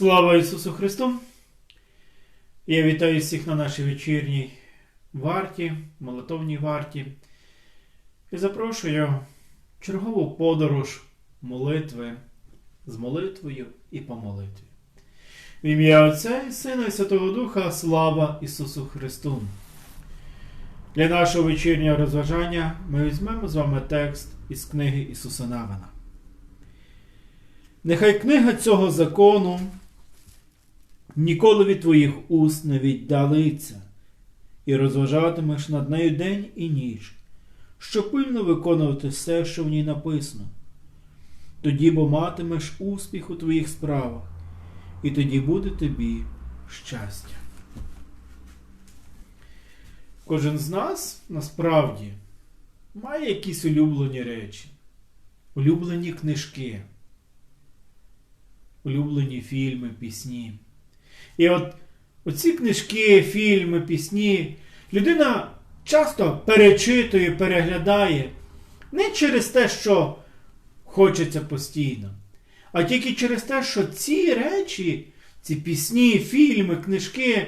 Слава Ісусу Христу! Я вітаю всіх на нашій вечірній варті, молитовній варті. І запрошую чергову подорож молитви з молитвою і по молитві. В ім'я Отця і Сина і Святого Духа слава Ісусу Христу! Для нашого вечірнього розважання ми візьмемо з вами текст із книги Ісуса Навина. Нехай книга цього закону ніколи від твоїх уст не віддалиться, і розважатимеш над нею день і ніч, щоб пильно виконувати все, що в ній написано. Тоді бо матимеш успіх у твоїх справах, і тоді буде тобі щастя. Кожен з нас насправді має якісь улюблені речі, улюблені книжки, улюблені фільми, пісні. І от оці книжки, фільми, пісні людина часто перечитує, переглядає не через те, що хочеться постійно, а тільки через те, що ці речі, ці пісні, фільми, книжки,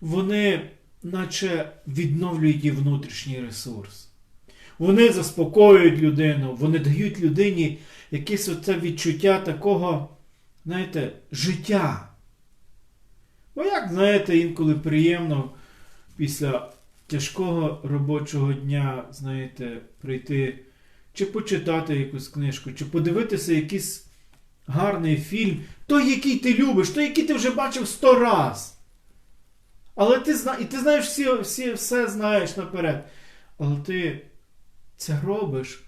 вони наче відновлюють її внутрішній ресурс. Вони заспокоюють людину, вони дають людині якесь оце відчуття такого, знаєте, життя. Бо як, знаєте, інколи приємно після тяжкого робочого дня, знаєте, прийти чи почитати якусь книжку, чи подивитися якийсь гарний фільм, той, який ти любиш, той, який ти вже бачив сто раз. Але ти зна... І ти знаєш всі, всі, все знаєш наперед. Але ти це робиш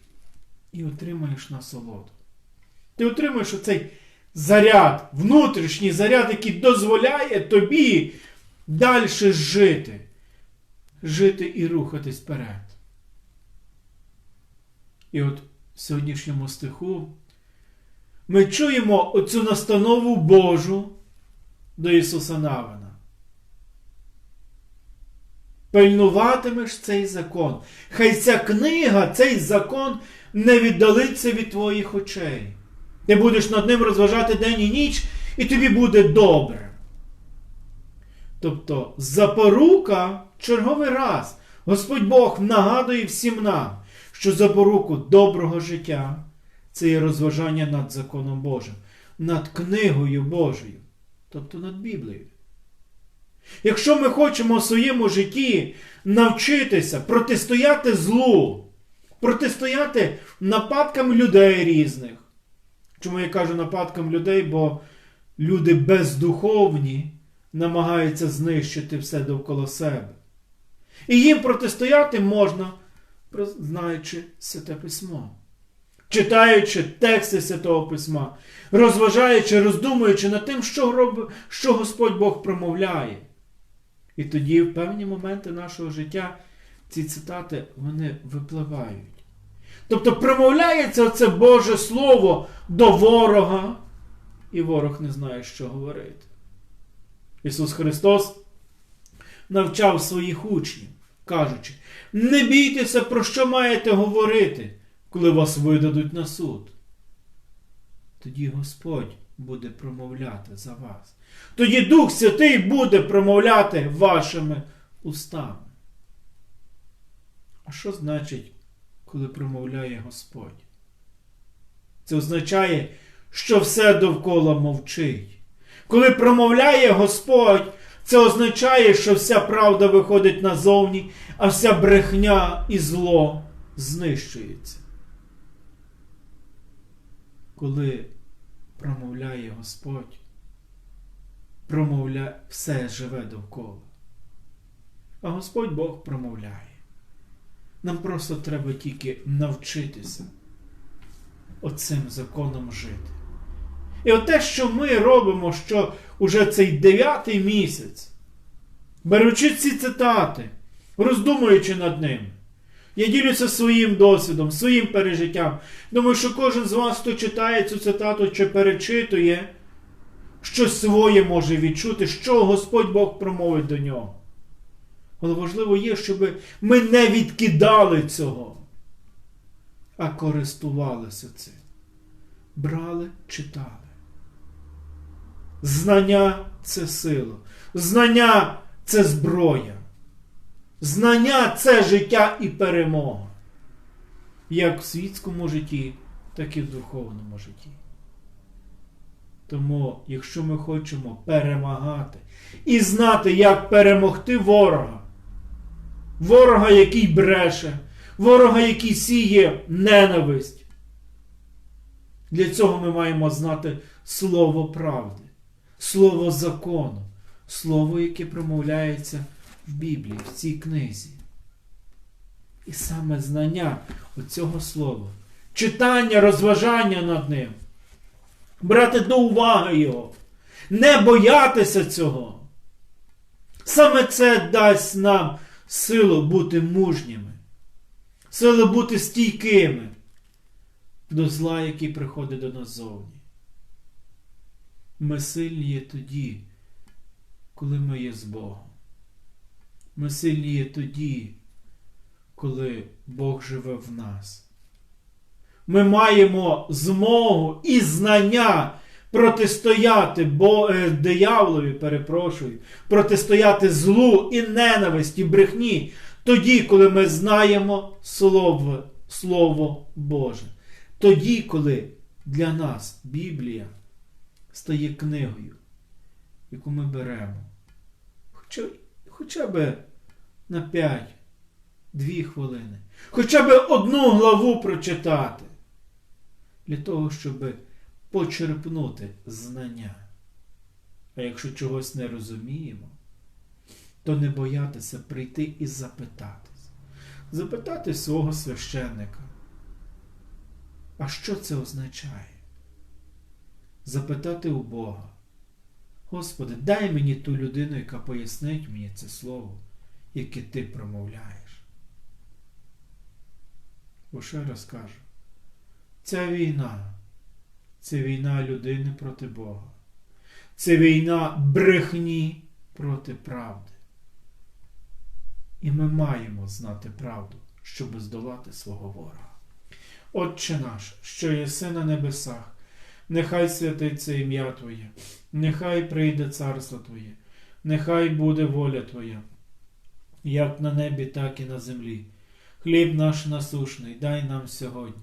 і отримаєш насолоду. Ти отримаєш оцей заряд, внутрішній заряд, який дозволяє тобі далі жити. Жити і рухатись вперед. І от в сьогоднішньому стиху ми чуємо оцю настанову Божу до Ісуса Навина. Пильнуватимеш цей закон. Хай ця книга, цей закон не віддалиться від твоїх очей. Ти будеш над ним розважати день і ніч, і тобі буде добре. Тобто, запорука черговий раз Господь Бог нагадує всім нам, що запоруку доброго життя це є розважання над законом Божим, над книгою Божою, тобто над Біблією. Якщо ми хочемо в своєму житті навчитися протистояти злу, протистояти нападкам людей різних, Чому я кажу нападкам людей, бо люди бездуховні намагаються знищити все довкола себе. І їм протистояти можна, знаючи Святе Письмо, читаючи тексти Святого Письма, розважаючи, роздумуючи над тим, що, роб... що Господь Бог промовляє. І тоді, в певні моменти нашого життя, ці цитати вони випливають. Тобто промовляється це Боже Слово до ворога, і ворог не знає, що говорити. Ісус Христос навчав своїх учнів, кажучи, не бійтеся, про що маєте говорити, коли вас видадуть на суд. Тоді Господь буде промовляти за вас. Тоді Дух Святий буде промовляти вашими устами. А що значить коли промовляє Господь. Це означає, що все довкола мовчить. Коли промовляє Господь, це означає, що вся правда виходить назовні, а вся брехня і зло знищується. Коли промовляє Господь, промовляє все живе довкола. А Господь Бог промовляє. Нам просто треба тільки навчитися оцим законом жити. І от те, що ми робимо, що уже цей дев'ятий місяць, беручи ці цитати, роздумуючи над ними, я ділюся своїм досвідом, своїм пережиттям. Думаю, що кожен з вас, хто читає цю цитату чи перечитує, щось своє може відчути, що Господь Бог промовить до нього. Але важливо є, щоб ми не відкидали цього, а користувалися цим. Брали, читали. Знання це сила. Знання це зброя. Знання це життя і перемога. Як в світському житті, так і в духовному житті. Тому, якщо ми хочемо перемагати і знати, як перемогти ворога, ворога, який бреше, ворога, який сіє ненависть, для цього ми маємо знати слово правди, слово закону, слово, яке промовляється в Біблії, в цій книзі. І саме знання оцього слова, читання, розважання над ним, брати до уваги його, не боятися цього. Саме це дасть нам силу бути мужніми, силу бути стійкими до зла, який приходить до нас зовні. Ми сильні є тоді, коли ми є з Богом. Ми сильні є тоді, коли Бог живе в нас. Ми маємо змогу і знання протистояти бо, е, дияволові, перепрошую, протистояти злу і ненависті, брехні, тоді, коли ми знаємо Слово, Слово Боже. Тоді, коли для нас Біблія стає книгою, яку ми беремо, хоча, хоча б на 5 дві хвилини, хоча б одну главу прочитати, для того, щоб почерпнути знання. А якщо чогось не розуміємо, то не боятися прийти і запитатися. Запитати свого священника. А що це означає? Запитати у Бога. Господи, дай мені ту людину, яка пояснить мені це слово, яке ти промовляєш. Бо ще раз кажу, ця війна це війна людини проти Бога. Це війна брехні проти правди. І ми маємо знати правду, щоб здолати свого ворога. Отче наш, що єси на небесах, нехай святиться ім'я Твоє, нехай прийде царство Твоє, нехай буде воля Твоя, як на небі, так і на землі. Хліб наш насушний, дай нам сьогодні,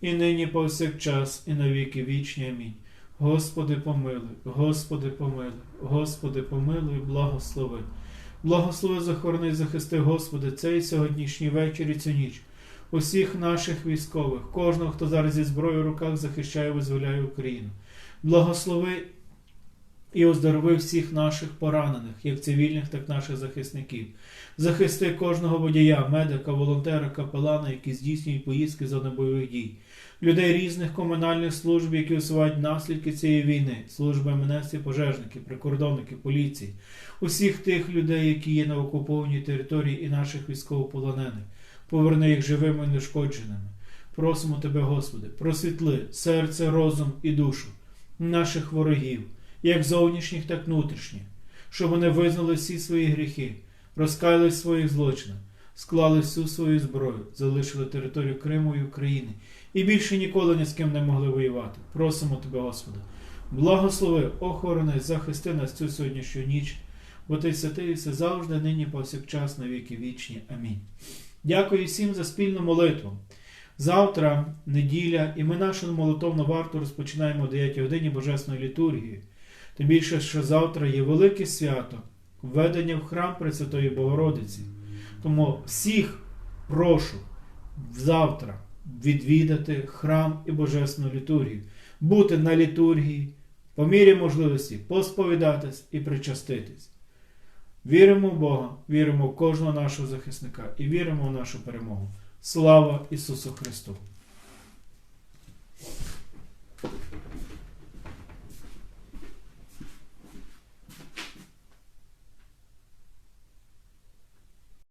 і нині повсякчас, і навіки вічні. Амінь. Господи, помилуй, Господи, помилуй, Господи, помилуй, благослови. Благослови, захорони захисти, Господи, цей сьогоднішній вечір і цю ніч. Усіх наших військових, кожного, хто зараз зі зброєю в руках захищає, визволяє Україну. Благослови і оздорови всіх наших поранених, як цивільних, так і наших захисників. Захисти кожного водія, медика, волонтера, капелана, які здійснюють поїздки за бойових дій, людей різних комунальних служб, які усувають наслідки цієї війни, служби МНС, пожежники, прикордонники, поліції, усіх тих людей, які є на окупованій території і наших військовополонених. Поверни їх живими і нешкодженими. Просимо Тебе, Господи, просвітли серце, розум і душу наших ворогів, як зовнішніх, так і внутрішніх, щоб вони визнали всі свої гріхи, розкаялись своїх злочинах, склали всю свою зброю, залишили територію Криму і України і більше ніколи ні з ким не могли воювати. Просимо Тебе, Господи, благослови, охорони, захисти нас цю сьогоднішню ніч, бо Ти святий, все завжди, нині, повсякчас, на віки вічні. Амінь. Дякую всім за спільну молитву. Завтра неділя, і ми нашу молитовну варту розпочинаємо о 9 годині Божесної літургії. Тим більше, що завтра є велике свято введення в храм Пресвятої Богородиці. Тому всіх прошу завтра відвідати храм і Божественну літургію, бути на літургії, по мірі можливості посповідатись і причаститись. Віримо в Бога, віримо в кожного нашого захисника і віримо в нашу перемогу. Слава Ісусу Христу!